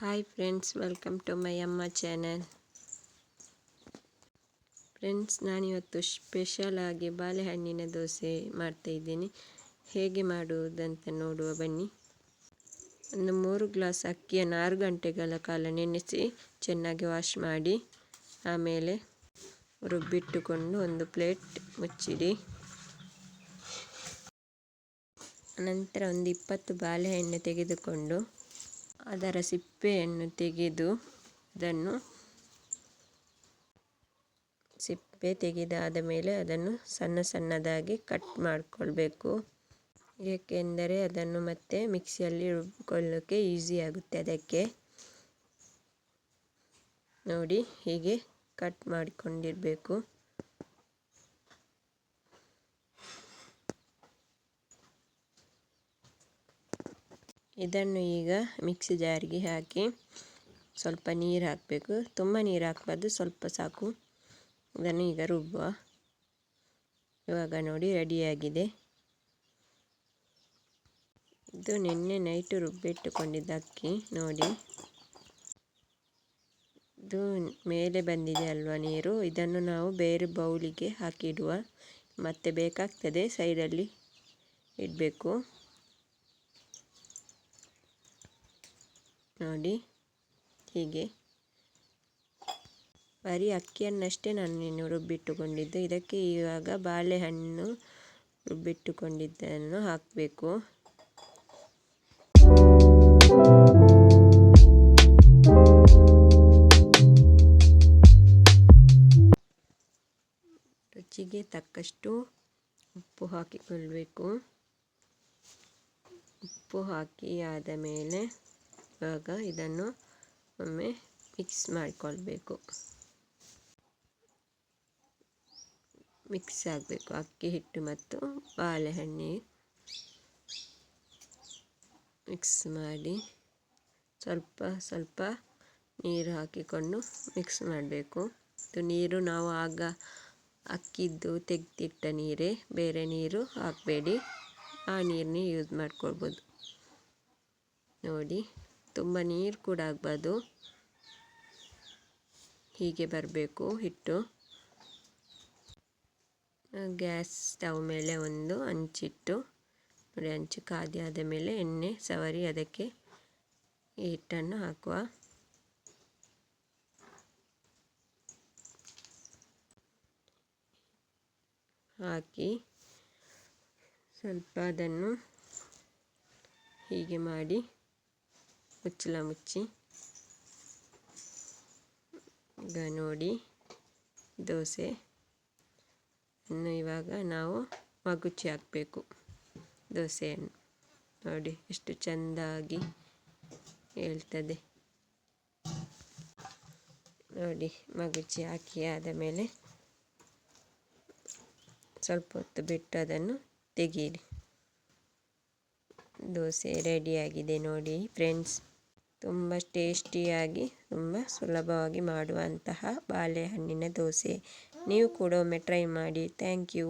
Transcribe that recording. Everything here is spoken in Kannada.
Hi friends welcome to my amma channel friends ನಾನಿವತ್ತು ಸ್ಪೆಷಲ್ ಆಗಿ ಬಾಳೆಹಣ್ಣಿನ ದೋಸೆ ಮಾಡ್ತಾಯಿದ್ದೀನಿ ಹೇಗೆ ಮಾಡುವುದಂತ ನೋಡುವ ಬನ್ನಿ. ಒಂದು ಮೂರು ಗ್ಲಾಸ್ ಅಕ್ಕಿಯನ್ನು ಆರು ಗಂಟೆಗಳ ಕಾಲ ನೆನೆಸಿ ಚೆನ್ನಾಗಿ ವಾಶ್ ಮಾಡಿ, ಆಮೇಲೆ ರುಬ್ಬಿಟ್ಟುಕೊಂಡು ಒಂದು ಪ್ಲೇಟ್ ಮುಚ್ಚಿಡಿ. ನಂತರ ಒಂದು ಇಪ್ಪತ್ತು ಬಾಳೆಹಣ್ಣು ತೆಗೆದುಕೊಂಡು ಅದರ ಸಿಪ್ಪೆಯನ್ನು ತೆಗೆದು ಅದನ್ನು ಸಿಪ್ಪೆ ತೆಗೆದಾದ ಮೇಲೆ ಅದನ್ನು ಸಣ್ಣ ಸಣ್ಣದಾಗಿ ಕಟ್ ಮಾಡಿಕೊಳ್ಬೇಕು. ಏಕೆಂದರೆ ಅದನ್ನು ಮತ್ತೆ ಮಿಕ್ಸಿಯಲ್ಲಿ ರುಬ್ಬಿಕೊಳ್ಳೋಕ್ಕೆ ಈಸಿ ಆಗುತ್ತೆ ಅದಕ್ಕೆ. ನೋಡಿ, ಹೀಗೆ ಕಟ್ ಮಾಡಿಕೊಂಡಿರಬೇಕು. ಇದನ್ನು ಈಗ ಮಿಕ್ಸಿ ಜಾರಿಗೆ ಹಾಕಿ ಸ್ವಲ್ಪ ನೀರು ಹಾಕಬೇಕು. ತುಂಬ ನೀರು ಹಾಕಬಾರ್ದು, ಸ್ವಲ್ಪ ಸಾಕು. ಇದನ್ನು ಈಗ ರುಬ್ಬುವ. ಇವಾಗ ನೋಡಿ ರೆಡಿಯಾಗಿದೆ. ಇದು ನಿನ್ನೆ ನೈಟು ರುಬ್ಬಿಟ್ಟುಕೊಂಡಿದ್ದ ಅಕ್ಕಿ ನೋಡಿ. ಇದು ಮೇಲೆ ಬಂದಿದೆ ಅಲ್ವಾ ನೀರು? ಇದನ್ನು ನಾವು ಬೇರೆ ಬೌಲಿಗೆ ಹಾಕಿಡುವ. ಮತ್ತೆ ಬೇಕಾಗ್ತದೆ ಸೈಡಲ್ಲಿ ಇಡಬೇಕು. ನೋಡಿ. ಹೀಗೆ. ಬರೀ ಅಕ್ಕಿಯನ್ನಷ್ಟೇ ನಾನು ರುಬ್ಬಿಟ್ಟುಕೊಂಡಿದ್ದು. ಇದಕ್ಕೆ ಇವಾಗ ಬಾಳೆಹಣ್ಣು ರುಬ್ಬಿಟ್ಟುಕೊಂಡಿದ್ದನ್ನು ಹಾಕಬೇಕು. ರುಚಿಗೆ ತಕ್ಕಷ್ಟು ಉಪ್ಪು ಹಾಕಿಕೊಳ್ಬೇಕು. ಉಪ್ಪು ಹಾಕಿ ಆದ ಮೇಲೆ ಇವಾಗ ಇದನ್ನು ಒಮ್ಮೆ ಮಿಕ್ಸ್ ಮಾಡಿಕೊಳ್ಬೇಕು. ಮಿಕ್ಸ್ ಆಗಬೇಕು. ಅಕ್ಕಿ, ಹಿಟ್ಟು ಮತ್ತು ಬಾಳೆಹಣ್ಣೆ ಮಿಕ್ಸ್ ಮಾಡಿ ಸ್ವಲ್ಪ ಸ್ವಲ್ಪ ನೀರು ಹಾಕಿಕೊಂಡು ಮಿಕ್ಸ್ ಮಾಡಬೇಕು. ಇದು ನೀರು ನಾವು ಆಗ ಅಕ್ಕಿದ್ದು ತೆಗೆದಿಟ್ಟ ನೀರೇ, ಬೇರೆ ನೀರು ಹಾಕಬೇಡಿ. ಆ ನೀರನ್ನೇ ಯೂಸ್ ಮಾಡ್ಕೊಳ್ಬೋದು. ನೋಡಿ. ತುಂಬ ನೀರು ಕೂಡ ಆಗಬಾರ್ದು. ಹೀಗೆ ಬರಬೇಕು ಹಿಟ್ಟು. ಗ್ಯಾಸ್ ಸ್ಟವ್ ಮೇಲೆ ಒಂದು ಹಂಚಿಟ್ಟು ನೋಡಿ ಹಂಚು ಕಾದಿ ಆದ ಮೇಲೆ ಎಣ್ಣೆ ಸವರಿ ಅದಕ್ಕೆ ಈ ಹಿಟ್ಟನ್ನು ಹಾಕುವ. ಹಾಕಿ ಸ್ವಲ್ಪ ಅದನ್ನು ಹೀಗೆ ಮಾಡಿ ಮುಚ್ಚಲ ಮುಚ್ಚಿ ಈಗ ನೋಡಿ, ದೋಸೆ. ಅನ್ನು ಇವಾಗ ನಾವು ಮಗುಚಿ ಹಾಕಬೇಕು, ದೋಸೆಯನ್ನು. ನೋಡಿ, ಎಷ್ಟು ಚೆಂದಾಗಿ ಹೇಳ್ತದೆ. ನೋಡಿ, ಮಗುಚಿ ಹಾಕಿ ಆದ ಮೇಲೆ ಸ್ವಲ್ಪ ಹೊತ್ತು ಬಿಟ್ಟು ಅದನ್ನು ತೆಗೀರಿ. ದೋಸೆ ರೆಡಿಯಾಗಿದೆ ನೋಡಿ ಫ್ರೆಂಡ್ಸ್ ತುಂಬ ಟೇಸ್ಟಿಯಾಗಿ ತುಂಬ ಸುಲಭವಾಗಿ ಮಾಡುವಂತಹ ಬಾಳೆಹಣ್ಣಿನ ದೋಸೆ. ನೀವು ಕೂಡ ಒಮ್ಮೆ ಟ್ರೈ ಮಾಡಿ ಥ್ಯಾಂಕ್ ಯು.